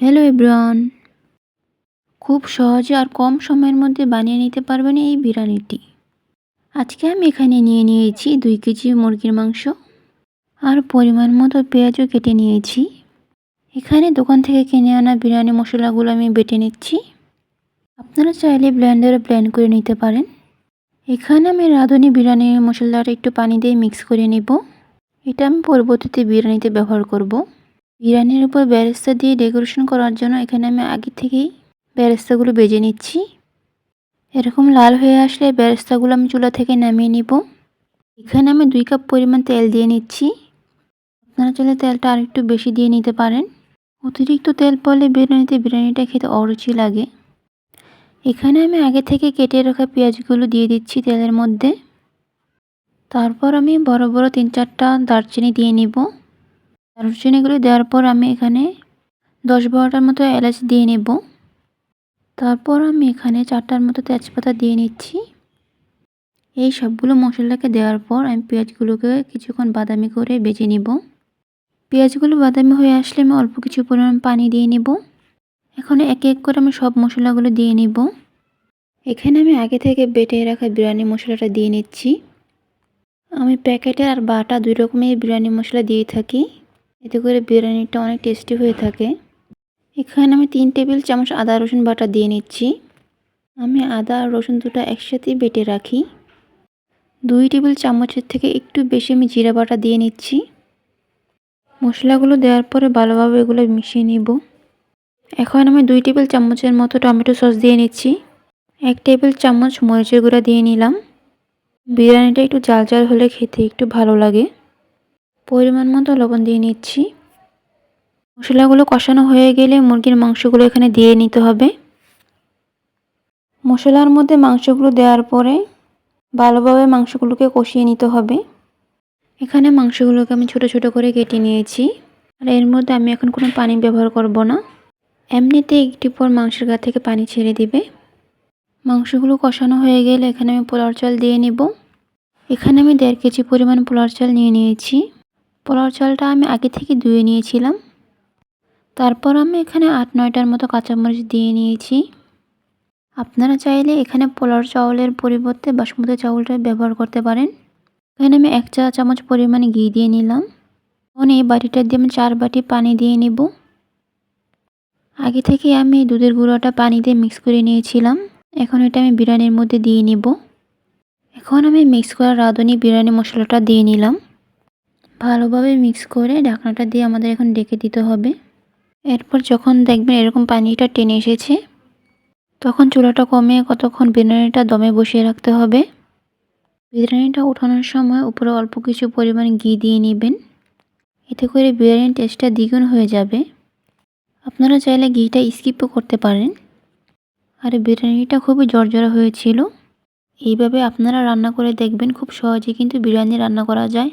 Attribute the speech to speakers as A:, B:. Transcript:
A: Hello everyone খুব সহজে আর কম সময়ের মধ্যে বানিয়ে নিতে পারবেন এই বিরিয়ানিটি। আজকে আমি এখানে নিয়ে নিয়েছি দুই কেজি মুরগির মাংস আর পরিমাণ মতো পেঁয়াজও কেটে নিয়েছি। এখানে দোকান থেকে কিনে আনা বিরিয়ানি মশলাগুলো আমি বেটে নিচ্ছি। আপনারা চাইলে ব্লেন্ডারে ব্লেন্ড করে নিতে পারেন। এখানে আমি রাঁধুনি বিরিয়ানির মশলাটা একটু পানি দিয়ে মিক্স করে নেব। এটা আমি পরবর্তীতে বিরিয়ানিতে ব্যবহার করব। বিরিয়ানির উপর ব্যারেস্তা দিয়ে ডেকোরেশন করার জন্য এখানে আমি আগে থেকেই ব্যারেস্তাগুলো বেজে নিচ্ছি। এরকম লাল হয়ে আসলে ব্যারেস্তাগুলো আমি চুলা থেকে নামিয়ে নিব। এখানে আমি দুই কাপ পরিমাণ তেল দিয়ে নিচ্ছি। আপনারা চাইলে তেলটা আর একটু বেশি দিয়ে নিতে পারেন। অতিরিক্ত তেল পড়লে বিরিয়ানিতে বিরিয়ানিটা খেতে অরুচি লাগে। এখানে আমি আগে থেকে কেটে রাখা পেঁয়াজগুলো দিয়ে দিচ্ছি তেলের মধ্যে। তারপর আমি বড় বড় তিন চারটা দারচিনি দিয়ে নিব। দারচিনিগুলো দেওয়ার পর আমি এখানে দশ বারোটার মতো এলাচ দিয়ে নেব। তারপর আমি এখানে চারটার মতো তেজপাতা দিয়ে নিচ্ছি। এই সবগুলো মশলাকে দেওয়ার পর আমি পেঁয়াজগুলোকে কিছুক্ষণ বাদামি করে বেজে নিব। পেঁয়াজগুলো বাদামি হয়ে আসলে আমি অল্প কিছু পরিমাণ পানি দিয়ে নেব। এখন এক এক করে আমি সব মশলাগুলো দিয়ে নিব। এখানে আমি আগে থেকে বেটে রাখা বিরিয়ানি মশলাটা দিয়ে নিচ্ছি। আমি প্যাকেটে আর বাটা দুই রকমের বিরিয়ানি মশলা দিয়ে থাকি। এতে করে বিরিয়ানিটা অনেক টেস্টি হয়ে থাকে। এখানে আমি তিন টেবিল চামচ আদা, রসুন বাটা দিয়ে নিচ্ছি। আমি আদা আর রসুন দুটো একসাথেই বেটে রাখি। দুই টেবিল চামচের থেকে একটু বেশি আমি জিরা বাটা দিয়ে নিচ্ছি। মশলাগুলো দেওয়ার পরে ভালোভাবে এগুলো মিশিয়ে নিব। এখন আমি দুই টেবিল চামচের মতো টমেটো সস দিয়ে নিচ্ছি। এক টেবিল চামচ মরিচের গুঁড়া দিয়ে নিলাম। বিরিয়ানিটা একটু জাল জাল হলে খেতে একটু ভালো লাগে। পরিমাণ মতো লবণ দিয়ে নিচ্ছি। মশলাগুলো কষানো হয়ে গেলে মুরগির মাংসগুলো এখানে দিয়ে নিতে হবে। মশলার মধ্যে মাংসগুলো দেওয়ার পরে ভালোভাবে মাংসগুলোকে কষিয়ে নিতে হবে। এখানে মাংসগুলোকে আমি ছোট ছোট করে কেটে নিয়েছি। আর এর মধ্যে আমি এখন কোনো পানি ব্যবহার করব না। এমনিতে একটু পর মাংসের গা থেকে পানি ছেড়ে দিবে। মাংসগুলো কষানো হয়ে গেলে এখানে আমি পোলার চাল দিয়ে নেব। এখানে আমি দেড় কেজি পরিমাণ পোলার চাল নিয়ে নিয়েছি। পোলার চালটা আমি আগে থেকে ধুয়ে নিয়েছিলাম। তারপর আমি এখানে আট নয়টার মতো কাঁচামরিচ দিয়ে নিয়েছি। আপনারা চাইলে এখানে পোলার চাউলের পরিবর্তে বাসমতি চাউলটা ব্যবহার করতে পারেন। এখানে আমি এক চা চামচ পরিমাণে ঘি দিয়ে নিলাম। এখন এই বাটিটা দিয়ে আমি চার বাটি পানি দিয়ে নেব। আগে থেকে আমি দুধের গুঁড়োটা পানি দিয়ে মিক্স করে নিয়েছিলাম। এখন এটা আমি বিরিয়ানির মধ্যে দিয়ে নিব। এখন আমি মিক্স করা রাঁধুনি বিরিয়ানি মশলাটা দিয়ে নিলাম। ভালোভাবে মিক্স করে ঢাকনাটা দিয়ে আমাদের এখন ডেকে দিতে হবে। এরপর যখন দেখবেন এরকম পানিটা টেনে এসেছে, তখন চুলাটা কমে কতক্ষণ বিরিয়ানিটা দমে বসিয়ে রাখতে হবে। বিরিয়ানিটা উঠানোর সময় উপরে অল্প কিছু পরিমাণ ঘি দিয়ে নেবেন। এতে করে বিরিয়ানির টেস্টটা দ্বিগুণ হয়ে যাবে। আপনারা চাইলে ঘিটা স্কিপও করতে পারেন। আর বিরিয়ানিটা খুবই জর্জরা হয়েছিল। এইভাবে আপনারা রান্না করে দেখবেন খুব সহজে কিন্তু বিরিয়ানি রান্না করা যায়।